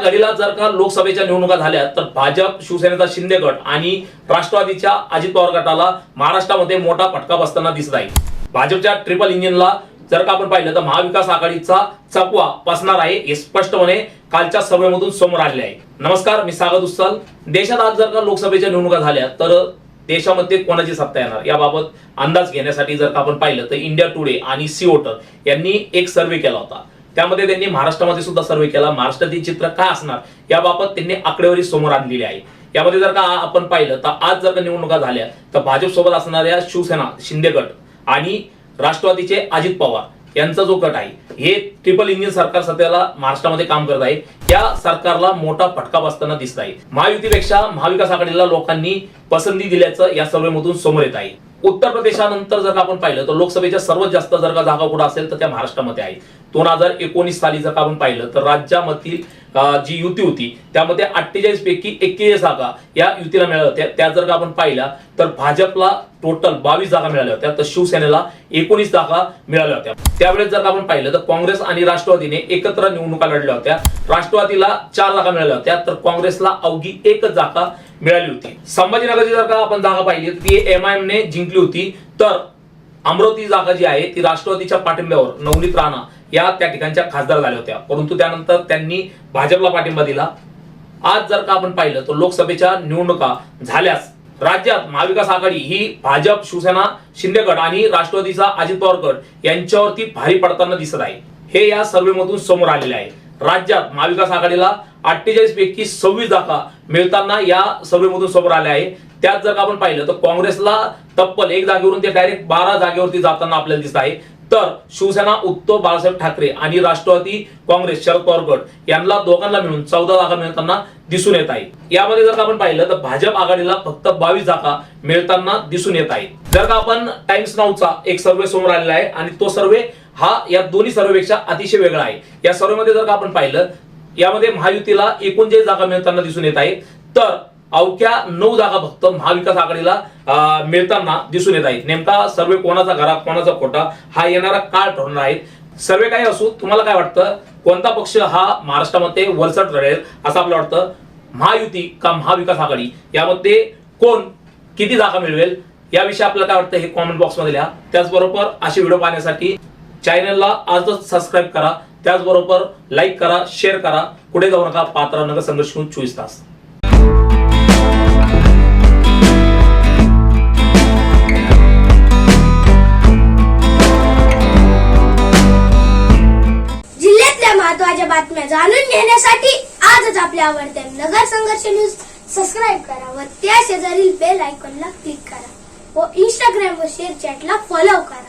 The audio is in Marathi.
घडीला जर का लोकसभेच्या निवडणुका झाल्या तर भाजप शिवसेनेचा शिंदे गट आणि राष्ट्रवादीच्या अजित पवार गटाला महाराष्ट्रामध्ये मोठा फटका बसताना दिसत आहे. भाजपच्या ट्रिपल इंजिनला जर का आपण पाहिलं तर महाविकास आघाडीचा चकवा बसणार आहे हे स्पष्टपणे कालच्या सभेमधून समोर आले आहे. नमस्कार मी सागत उस्सल देशात आज जर का लोकसभेच्या निवडणुका झाल्या तर देशामध्ये कोणाची सत्ता येणार? याबाबत अंदाज घेण्यासाठी जर का आपण पाहिलं तर इंडिया टुडे आणि सीओटर यांनी एक सर्वे केला होता. त्यामध्ये त्यांनी महाराष्ट्रामध्ये सुद्धा सर्व्हे केला. महाराष्ट्रातील चित्र काय असणार? याबाबत त्यांनी आकडेवारी समोर आणलेली आहे. यामध्ये जर का आपण पाहिलं तर आज जर का निवडणुका झाल्या तर भाजप सोबत असणाऱ्या शिवसेना शिंदे गट आणि राष्ट्रवादीचे अजित पवार यांचा जो गट आहे हे ट्रिपल इंजिन सरकार सध्याला महाराष्ट्रामध्ये काम करत आहे. या सरकारला मोठा फटका बसताना दिसत आहे. महायुतीपेक्षा महाविकास आघाडीला लोकांनी पसंती दिल्याचं या सर्वेमधून समोर येत आहे. उत्तर प्रदेशानंतर जर का आपण पाहिलं तर लोकसभेच्या सर्वात जास्त जर का जागा कुठं असेल तर त्या महाराष्ट्रामध्ये आहे. दोन हजार एकोणीस साली जर का आपण पाहिलं तर राज्यामधील जी युती होती त्यामध्ये अठ्ठेचाळीस पैकी एक्केचाळीस जागा या युतीला मिळाल्या होत्या. त्या जर का आपण पाहिल्या तर भाजपला टोटल बावीस जागा मिळाल्या होत्या तर शिवसेनेला एकोणीस जागा मिळाल्या होत्या. त्यावेळेस जर का आपण पाहिलं तर काँग्रेस आणि राष्ट्रवादीने एकत्र निवडणुका लढल्या होत्या. राष्ट्रवादीला चार जागा मिळाल्या होत्या तर काँग्रेसला अवघी एकच जागा मिळाली होती. संभाजीनगरची जर का आपण जागा पाहिली ती एम आय ने जिंकली होती. तर अमरावती जागा जी आहे ती राष्ट्रवादीच्या पाठिंब्यावर नवनीत राणा या त्या ठिकाणच्या खासदार झाल्या होत्या. परंतु त्यानंतर त्यांनी भाजपला पाठिंबा दिला. आज जर का आपण पाहिलं तर लोकसभेच्या निवडणुका झाल्यास राज्यात महाविकास आघाडी ही भाजप शिवसेना शिंदेगड आणि राष्ट्रवादीचा अजित पवार गट यांच्यावरती भारी पडताना दिसत आहे. हे या सर्व्हेमधून समोर आलेले आहे. राज्यात महाविकास आघाडीला अठ्ठेचाळीस पैकी सव्वीस जागा मिळताना या सर्व्हेमधून समोर आले आहे. त्यात जर का आपण पाहिलं तर काँग्रेसला तब्बल एक जागेवरून ते डायरेक्ट बारा जागेवरती जाताना आपल्याला दिसत आहे. तर शिवसेना उद्धव बाळासाहेब ठाकरे आणि राष्ट्रवादी काँग्रेस शरद पवार गट यांना दोघांना मिळून चौदा जागा मिळताना दिसून येत आहे. यामध्ये जर का आपण पाहिलं तर भाजप आघाडीला फक्त बावीस जागा मिळताना दिसून येत आहे. जर का आपण टाइम्स नाऊचा एक सर्वे समोर आलेला आहे आणि तो सर्वे हा या दोन्ही सर्वेपेक्षा अतिशय वेगळा आहे. या सर्वेमध्ये जर का आपण पाहिलं यामध्ये महायुतीला एकूण जे जागा मिळताना दिसून येत आहे तर अवघ्या नऊ जागा फक्त महाविकास आघाडीला मिळताना दिसून येत आहेत. नेमका सर्वे कोणाचा घरा कोणाचा खोटा हा येणारा काळ ठरणार आहे. सर्वे काय असू तुम्हाला काय वाटतं? कोणता पक्ष हा महाराष्ट्रामध्ये वरचढ ठरेल असं आपलं वाटतं? महायुती का महाविकास आघाडी? यामध्ये कोण किती जागा मिळवेल? याविषयी आपल्याला काय वाटतं हे कॉमेंट बॉक्समध्ये लिहा. त्याचबरोबर असे व्हिडिओ पाहण्यासाठी चॅनलला आजच सबस्क्राईब करा. त्याचबरोबर लाईक करा शेअर करा. पुढे जाऊ नका. पात्रा नगर संघर्ष घेऊन चोवीस तास. जिल्ह्यातल्या महत्त्वाच्या बातम्या जाणून घेण्यासाठी आजच आपल्या आवडत्या नगर संघर्ष न्यूज सबस्क्राईब करा व त्या शेजारील बेल आयकॉनला क्लिक करा व इंस्टाग्राम व शेअर चॅटला फॉलो करा.